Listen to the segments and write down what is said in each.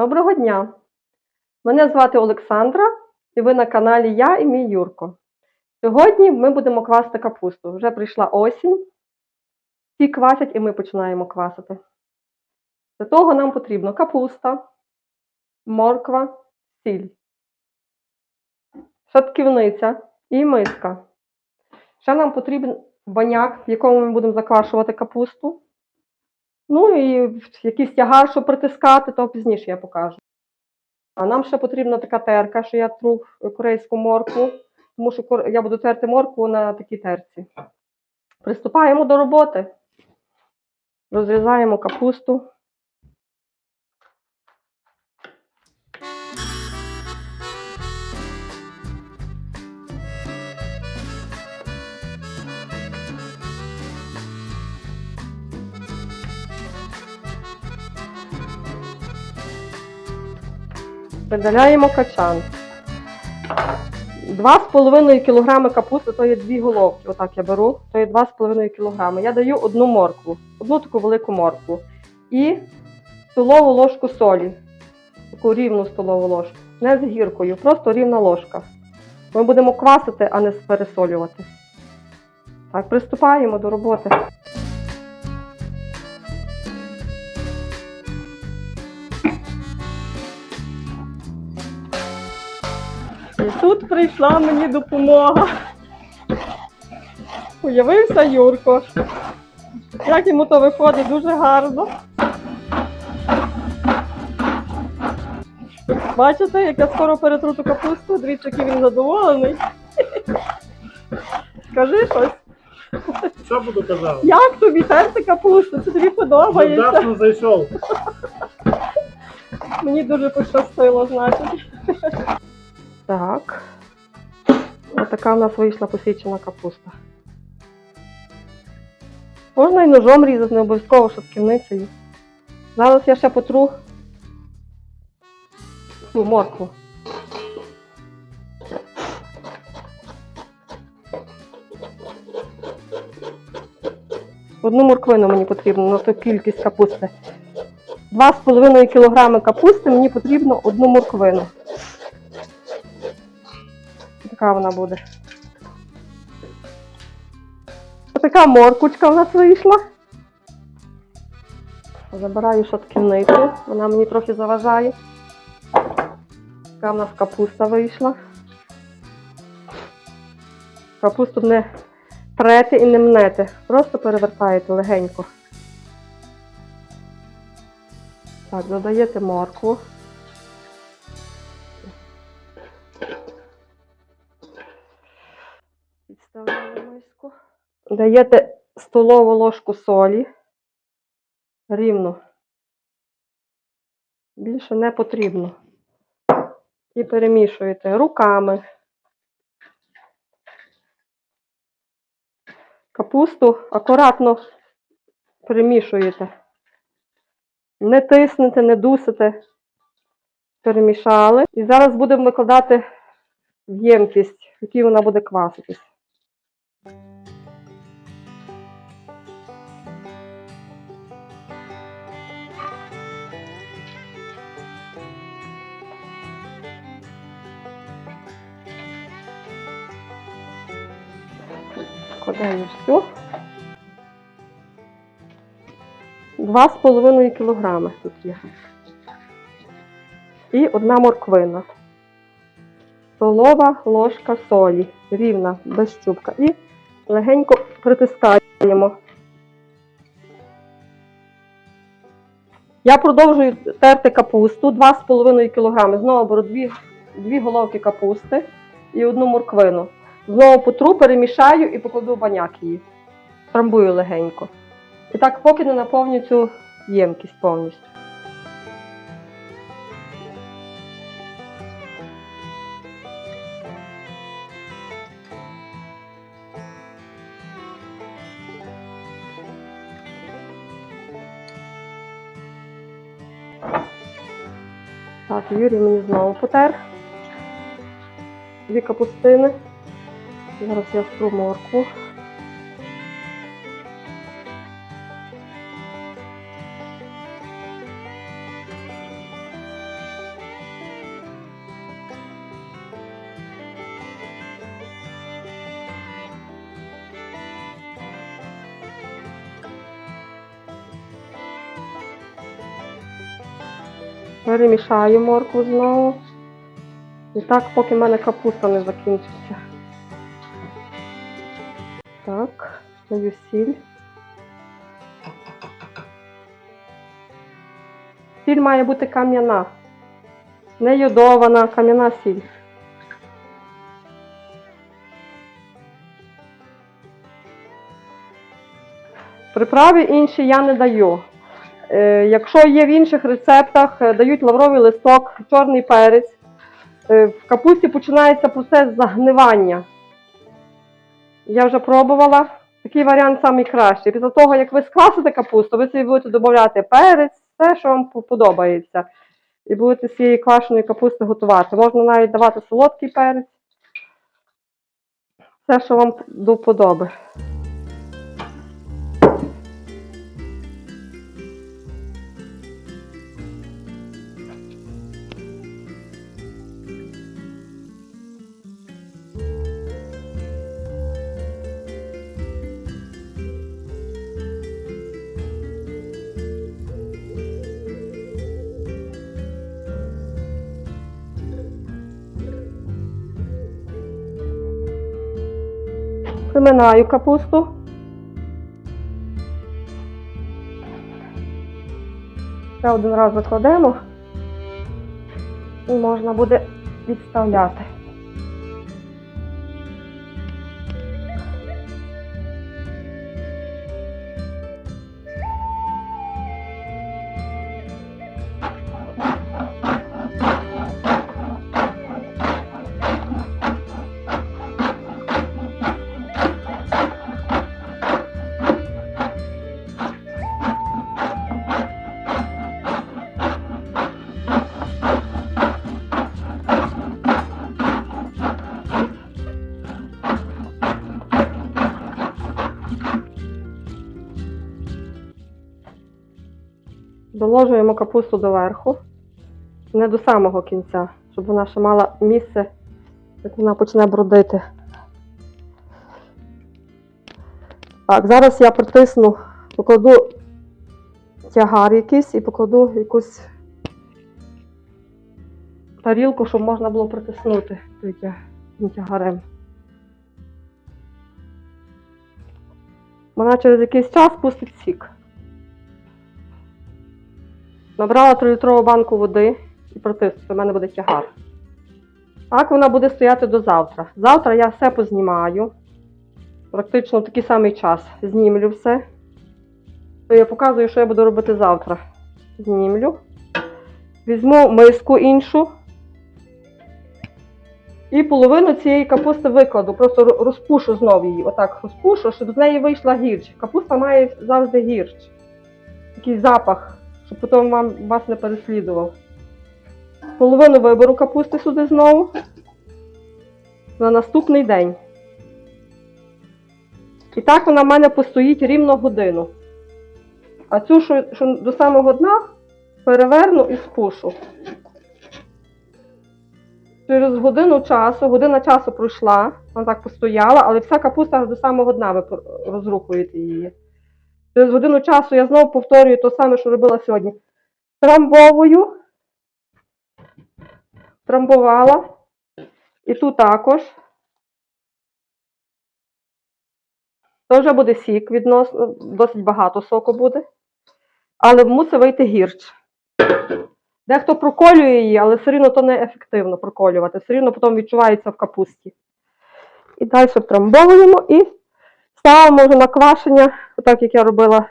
Доброго дня! Мене звати Олександра, і ви на каналі Я і мій Юрко. Сьогодні ми будемо квасити капусту. Вже прийшла осінь. Всі квасять і ми починаємо квасити. Для того нам потрібно капуста, морква, сіль, шатківниця і миска. Ще нам потрібен баняк, в якому ми будемо заквашувати капусту. Ну і якийсь тягар, щоб притискати, то пізніше я покажу. А нам ще потрібна така терка, що я тру корейську моркву, тому що я буду терти моркву на такій терці. Приступаємо до роботи. Розрізаємо капусту. Видаляємо качан. 2,5 кг капусти, то є дві головки. Отак я беру, то є 2,5 кг. Я даю одну моркву, одну таку велику моркву. І столову ложку солі. Таку рівну столову ложку. Не з гіркою, просто рівна ложка. Ми будемо квасити, а не пересолювати. Так, приступаємо до роботи. Тут прийшла мені допомога. Уявився Юрко. Як йому то виходить дуже гарно. Бачите, як я скоро перетруту капусту, дивіться, який він задоволений. Скажи щось, Що буду казав? як тобі терти капусту? Це тобі подобається? Вчасно зайшов. Мені дуже пощастило, значить. Так. Ось така в нас вийшла посічена капуста. Можна і ножом різати, не обов'язково шатківницею. Зараз я ще потру цю моркву. Одну морквину мені потрібно на ту кількість капусти. 2,5 кг капусти мені потрібно одну морквину. Така вона буде. Така моркучка в нас вийшла. Забираю шатківницю, вона мені трохи заважає. Така в нас капуста вийшла. Капусту не трете і не мнете, просто перевертаєте легенько. Так, додаєте моркву. Даєте столову ложку солі. Рівно. Більше не потрібно. І перемішуєте руками. Капусту акуратно перемішуєте. Не тиснете, не дусите. Перемішали. І зараз будемо викладати в ємкість, в якій вона буде кваситись. Два з половиною кілограми тут є. І одна морквина. Столова ложка солі. Рівна, без щупка. І легенько притискаємо. Я продовжую терти капусту 2,5 кг. Знову беру дві, дві головки капусти і одну морквину. Знову потру, перемішаю і покладу в баняк її. Трамбую легенько. І так, поки не наповню цю ємкість повністю. Так, Юрій мені знову потер. Дві капустини. Зараз я втру морку. Перемішаю морку знову. І так, поки в мене капуста не закінчиться. Даю сіль. Сіль має бути кам'яна. Не йодована, кам'яна сіль. Приправи інші я не даю. Е, якщо є в інших рецептах, е, дають лавровий листок, чорний перець. Е, в капусті починається процес загнивання. Я вже пробувала. Такий варіант найкращий. Після того, як ви скласите капусту, ви собі будете додати перець, все, що вам подобається. І будете з цієї квашеної капусти готувати. Можна навіть давати солодкий перець. Все, що вам до вподоби. Приминаю капусту. Ще один раз закладемо. І можна буде відставляти. Доложуємо капусту доверху, не до самого кінця, щоб вона ще мала місце, як вона почне бродити. Так, зараз я притисну, покладу тягар якийсь і покладу якусь тарілку, щоб можна було притиснути тягарем. Вона через якийсь час пустить сік. Набрала 3-літрову банку води і протисну, у мене буде тягар. Так вона буде стояти до завтра. Завтра я все познімаю. Практично в такий самий час знімлю все. Я показую, що я буду робити завтра. Знімлю. Візьму миску іншу. І половину цієї капусти викладу. Просто розпушу знову її. Отак розпушу, щоб з неї вийшла гірч. Капуста має завжди гірч. Такий запах, щоб потім вам, вас не переслідував. Половину виберу капусти сюди знову. На наступний день. І так вона в мене постоїть рівно годину. А цю, що, що до самого дна, переверну і спушу. Через годину часу, година часу пройшла, вона так постояла, але вся капуста аж до самого дна ви розрухуєте її. Через годину часу я знову повторюю те саме, що робила сьогодні. Трамбовую, трамбувала. І тут також. То вже буде сік відносно, досить багато соку буде. Але мусить вийти гірч. Дехто проколює її, але все рівно то не ефективно проколювати. Все рівно потім відчувається в капусті. І далі втрамбовуємо і ставимо вже на квашення, так як я робила.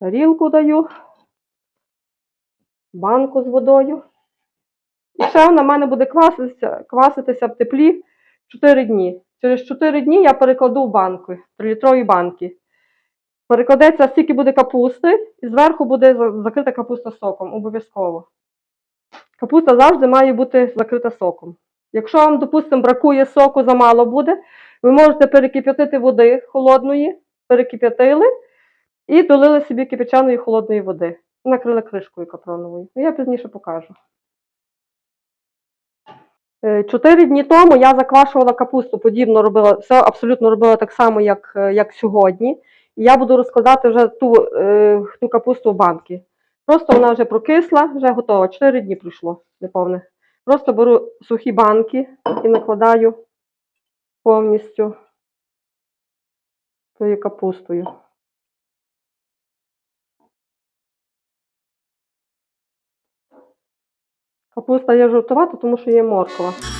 Тарілку даю, банку з водою. І ще вона в мене буде кваситися, кваситися в теплі 4 дні. Через 4 дні я перекладу в банки, 3-літрові банки. Перекладеться, скільки буде капусти, і зверху буде закрита капуста соком, обов'язково. Капуста завжди має бути закрита соком. Якщо вам, допустимо, бракує соку, замало буде, ви можете перекип'ятити води холодної, перекип'ятили і долили собі кипячаної холодної води. Накрили кришкою капроновою. Ну, Я пізніше покажу. Е, Чотири дні тому я заквашувала капусту, подібно робила, все абсолютно робила так само, як, е, як сьогодні. І я буду розкладати вже ту, е, ту капусту в банки. Просто вона вже прокисла, вже готова. 4 дні пройшло, неповне. Просто беру сухі банки і накладаю повністю тою капустою. Капуста є жовтувата, тому що є морква.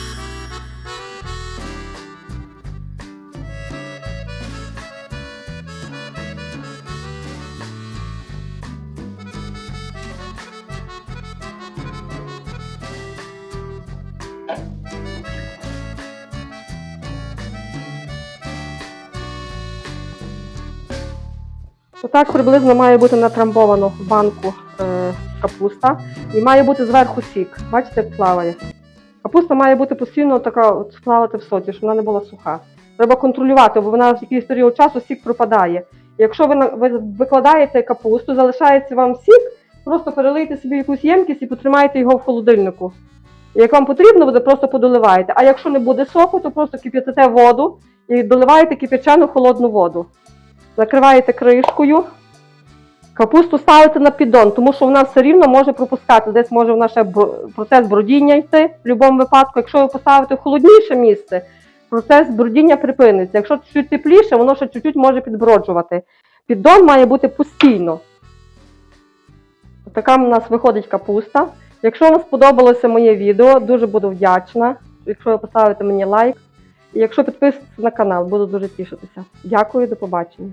Отак приблизно має бути натрамбовано в банку е, капуста і має бути зверху сік. Бачите, як плаває. Капуста має бути постійно така плавати в соті, щоб вона не була суха. Треба контролювати, бо вона в якийсь період часу сік пропадає. Якщо ви, ви викладаєте капусту, залишається вам сік, просто перелийте собі якусь ємкість і потримайте його в холодильнику. Як вам потрібно буде, просто подоливаєте. А якщо не буде соку, то просто кип'ятите воду і доливаєте кип'ячену холодну воду. Закриваєте кришкою. Капусту ставите на піддон, тому що вона все рівно може пропускати. Десь може вона ще процес бродіння йти в будь-якому випадку. Якщо ви поставите в холодніше місце, процес бродіння припиниться. Якщо чуть тепліше, воно ще чуть-чуть може підброджувати. Піддон має бути постійно. Така в нас виходить капуста. Якщо вам сподобалося моє відео, дуже буду вдячна. Якщо ви поставите мені лайк. І якщо підписуєтесь на канал, буду дуже тішитися. Дякую, до побачення.